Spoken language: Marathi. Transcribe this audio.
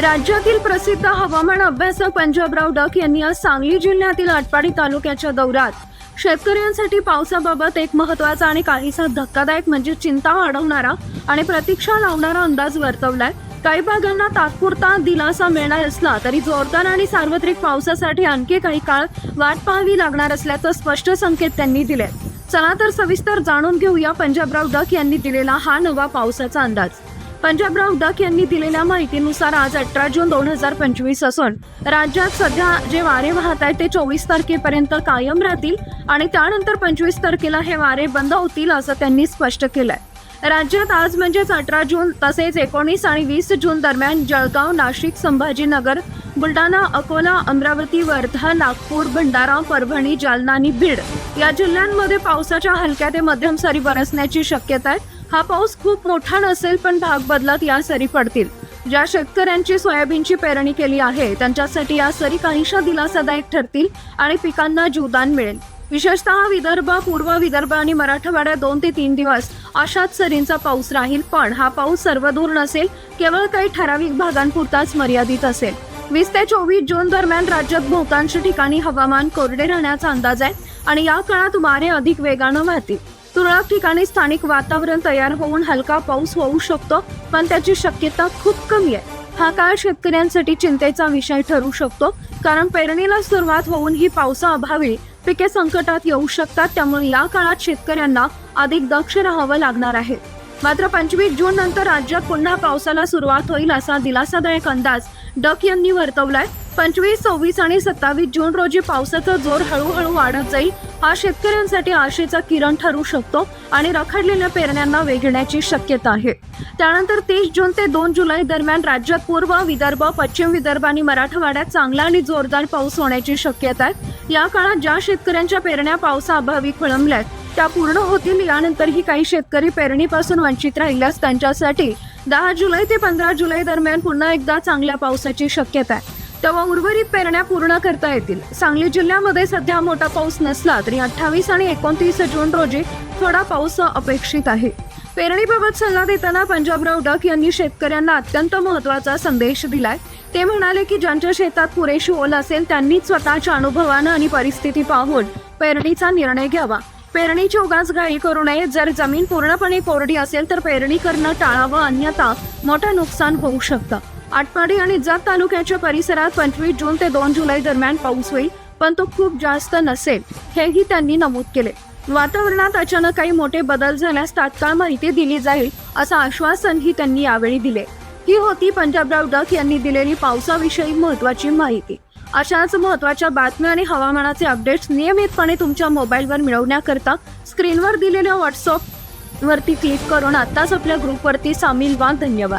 राज्यातील प्रसिद्ध हवामान अभ्यासक पंजाबराव डक यांनी आज सांगली जिल्ह्यातील आटपाडी तालुक्याच्या दौऱ्यात शेतकऱ्यांसाठी पावसाबाबत एक महत्त्वाचा आणि काहीसा धक्कादायक म्हणजे चिंता वाढवणारा आणि प्रतीक्षा लावणारा अंदाज वर्तवलाय. काही भागांना तात्पुरता दिलासा मिळणार असला तरी जोरदार आणि सार्वत्रिक पावसासाठी आणखी काही काळ वाट पाहावी लागणार असल्याचं स्पष्ट संकेत त्यांनी दिले चला तर सविस्तर जाणून घेऊया पंजाबराव डक यांनी दिलेला हा नवा पावसाचा अंदाज. पंजाबराव डक यांनी दिलेल्या माहितीनुसार आज अठरा जून दोन हजार पंचवीस असून राज्यात सध्या जे वारे वाहत आहेत ते चोवीस तारखेपर्यंत कायम राहतील आणि त्यानंतर पंचवीस तारखेला हे वारे बंद होतील असं त्यांनी स्पष्ट केलंय. राज्यात आज म्हणजेच अठरा जून तसेच एकोणीस आणि वीस जून दरम्यान जळगाव नाशिक संभाजीनगर बुलढाणा अकोला अमरावती वर्धा नागपूर भंडारा परभणी जालना आणि बीड या जिल्ह्यांमध्ये पावसाच्या हलक्या ते मध्यम सरी बरसण्याची शक्यता आहे. हा पाऊस खूप मोठा नसेल पण भाग बदलत या सरी पडतील. ज्या शेतकऱ्यांची सोयाबीनची पेरणी केली आहे त्यांच्यासाठी या सरी काहीशा दिलासादायक ठरतील आणि पिकांना जीवदान मिळेल. विशेषतः विदर्भ पूर्व विदर्भ आणि मराठवाड्यात दोन ते तीन दिवस अशाच सरींचा पाऊस राहील पण हा पाऊस सर्वदूर नसेल केवळ काही ठराविक भागांपुरताच मर्यादित असेल. वीस ते चोवीस जून दरम्यान राज्यात बहुतांश ठिकाणी हवामान कोरडे राहण्याचा अंदाज आहे आणि या काळात वारे अधिक वेगानं वाहतील. तुरळक ठिकाणी स्थानिक वातावरण तयार होऊन हलका पाऊस होऊ शकतो पण त्याची शक्यता खूप कमी आहे. हा काळ शेतकऱ्यांसाठी चिंतेचा विषय ठरू शकतो कारण पेरणीला सुरुवात होऊन ही पावसाअभावी पिके संकटात येऊ शकतात त्यामुळे या काळात शेतकऱ्यांना अधिक दक्ष राहावं लागणार आहे. मात्र पंचवीस जून नंतर राज्यात पुन्हा पावसाला सुरुवात होईल असा दिलासादायक अंदाज डक यांनी वर्तवलाय. पंचवीस सव्वीस आणि सत्तावीस जून रोजी पावसाचा जोर हळूहळू वाढत जाईल हा शेतकऱ्यांसाठी आशेचा किरण ठरू शकतो आणि रखडलेल्या पेरण्यांना वेगण्याची शक्यता आहे. त्यानंतर तीस जून ते दोन जुलै दरम्यान राज्यात पूर्व विदर्भ पश्चिम विदर्भ आणि मराठवाड्यात चांगला आणि जोरदार पाऊस होण्याची शक्यता आहे. या काळात ज्या शेतकऱ्यांच्या पेरण्या पावसाअभावी खोळंबल्यात त्या पूर्ण होतील यानंतरही काही शेतकरी पेरणीपासून वंचित राहिल्यास त्यांच्यासाठी दहा जुलै ते पंधरा जुलै दरम्यान पुन्हा एकदा चांगल्या पावसाची शक्यता आहे. तेव्हा उर्वरित पेरण्या पूर्ण करता येतील. सांगली जिल्ह्यामध्ये सध्या मोठा पाऊस नसला तरी अठ्ठावीस आणि एकोणतीस जून रोजी थोडा पाऊस अपेक्षित आहे. पेरणीबाबत सल्ला देताना पंजाबराव डक यांनी शेतकऱ्यांना अत्यंत महत्त्वाचा संदेश दिलाय. ते म्हणाले की ज्यांच्या शेतात पुरेशी ओल असेल त्यांनी स्वतःच्या अनुभवानं आणि परिस्थिती पाहून पेरणीचा निर्णय घ्यावा. पेरणीची उगाच घाई करू नये. जर जमीन पूर्णपणे कोरडी असेल तर पेरणी करणं टाळावं अन्यथा मोठं नुकसान होऊ शकतं. आटपाडी आणि जत तालुक्याच्या परिसरात पंचवीस जून ते दोन जुलै दरम्यान पाऊस होईल पण तो खूप जास्त नसेल हेही त्यांनी नमूद केले. वातावरणात अचानक काही मोठे बदल झाल्यास तात्काळ माहिती दिली जाईल असं आश्वासनही त्यांनी यावेळी दिले. ही होती पंजाबराव डक यांनी दिलेली पावसाविषयी महत्वाची माहिती. अशाच महत्त्वाच्या बातम्या आणि हवामानाचे अपडेट्स नियमितपणे तुमच्या मोबाईलवर मिळवण्याकरता स्क्रीनवर दिलेल्या व्हॉट्सअप वरती क्लिक करून आत्ताच आपल्या ग्रुपवरती सामील व्हा. धन्यवाद.